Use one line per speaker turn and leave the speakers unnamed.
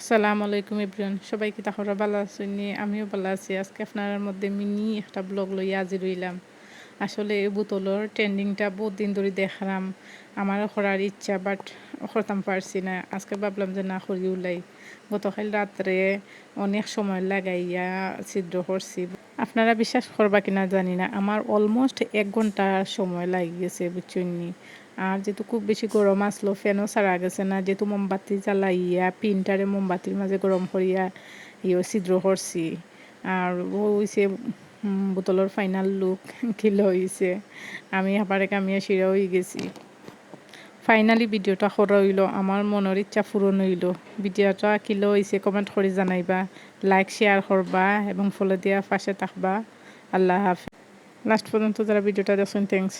আসসালামু আলাইকুম ইব্রিয়ান সবাইকে তাহলে ভালো আছেন? আমিও ভালো আছি। আজকে আপনার মধ্যে মিনি একটা ব্লগ লই আজি রইলাম আসলে এই বোতলের ট্রেন্ডিংটা বহুত দিন ধরে দেখলাম। আমার করার ইচ্ছা বাট করতাম পারছি না। আজকে ভাবলাম যে না করি উলাই গতকাল রাত্রে অনেক সময় লাগাইয়া ছিদ্র করছি। আপনারা বিশ্বাস করবা কিনা জানি না। আমার অলমোস্ট এক ঘণ্টা সময় লাগিয়েছে বুঝছেন আর যেহেতু খুব বেশি গরম আসলো ফ্যানও ছাড়া গেছে না। যেহেতু মোমবাতি জ্বালাইয়া পিনটারে মোমবাতির মাঝে গরম করিয়া ইয়ে ছিদ্র করছি। আর হইছে বোতলের ফাইনাল লুক কিলো হয়েছে আমি আবার কামিয়া শিরা হয়ে গেছি। ফাইনালি ভিডিওটা সৰহ হইল আমার মনের ইচ্ছা পূরণ হইল। ভিডিওটা কিলো হয়েছে কমেন্ট করে জানাইবা। লাইক শেয়ার করবা এবং ফলো দিয়া পাশে থাকবা। আল্লাহ হাফিজ। লাস্ট পর্যন্ত যারা ভিডিওটা দেখছেন থ্যাংকস